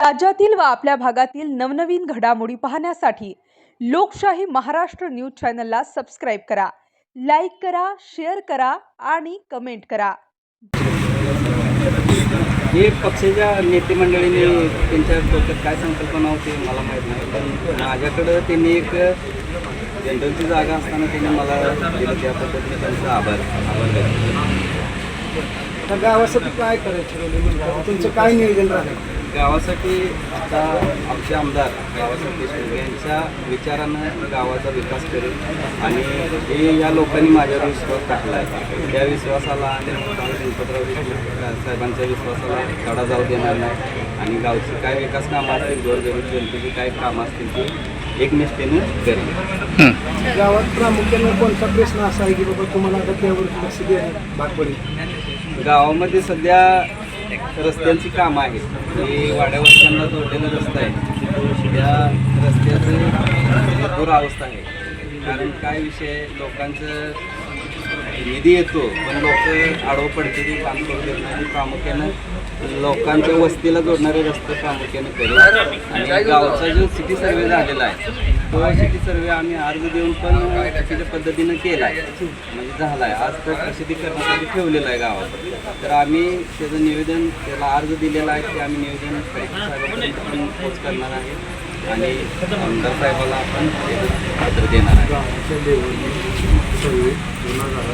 राज्यातील व आपल्या भागातील नवनवीन घडामोडी पाहण्यासाठी लोकशाही महाराष्ट्र न्यूज चॅनलला सबस्क्राईब करा लाईक करा शेअर करा आणि कमेंट करा हे पक्षाच्या नेते मंडळीने त्यांच्या डोक्यात काय संकल्पना होती मला माहीत नाही पण माझ्याकडं त्यांनी एक जनरलची जागा असताना त्यांनी मला दिलं त्या पद्धतीने त्यांचा आभार आभार व्यक्त केला. तर गावासाठी काय करायचं? तुमचं काय नियोजन राहणार गावासाठी आता आमचे आमदार गावासाठी देशमुख यांच्या विचारानं गावाचा विकास करेल आणि हे या लोकांनी माझ्यावर विश्वास टाकला आहे त्या विश्वासाला आणि गणपतराव साहेबांच्या विश्वासाला तडा जाऊ देणार नाही. आणि गावची काय विकास कामं असतील गोरगरीब जनतेची काय कामं असतील ती एकनिष्ठेनं करेल. गावात प्रामुख्यानं कोणता प्रश्न असा आहे की बाबा तुम्हाला आता त्यावर लक्ष भाग पडेल? गावामध्ये सध्या रस्त्यांची कामं आहेत. ही वाड्यावरच्यांना जोडलेला रस्ता आहे. त्या रस्त्याचं अवस्था आहे. कारण काय विषय लोकांचं निधी येतो पण लोक आडवं पडते ती काम करू देत नाही. प्रामुख्यानं लोकांच्या वस्तीला जोडणारे रस्ते प्रामुख्याने करू. आणि गावचा जो सिटी सर्वे झालेला आहे तो सिटी सर्वे आम्ही अर्ज देऊन पण त्याच्या पद्धतीनं केला आहे म्हणजे झाला आहे आज तर प्रसिद्धी करण्यासाठी ठेवलेलं आहे गावात तर आम्ही त्याचं निवेदन त्याला अर्ज दिलेला आहे ते आम्ही निवेदन साहेबांपर्यंत पण पोच करणार आहे. आणि आमदार साहेबाला आपण पत्र देणार आहे गावाच्या लेवलवर सर्वे दोन हजार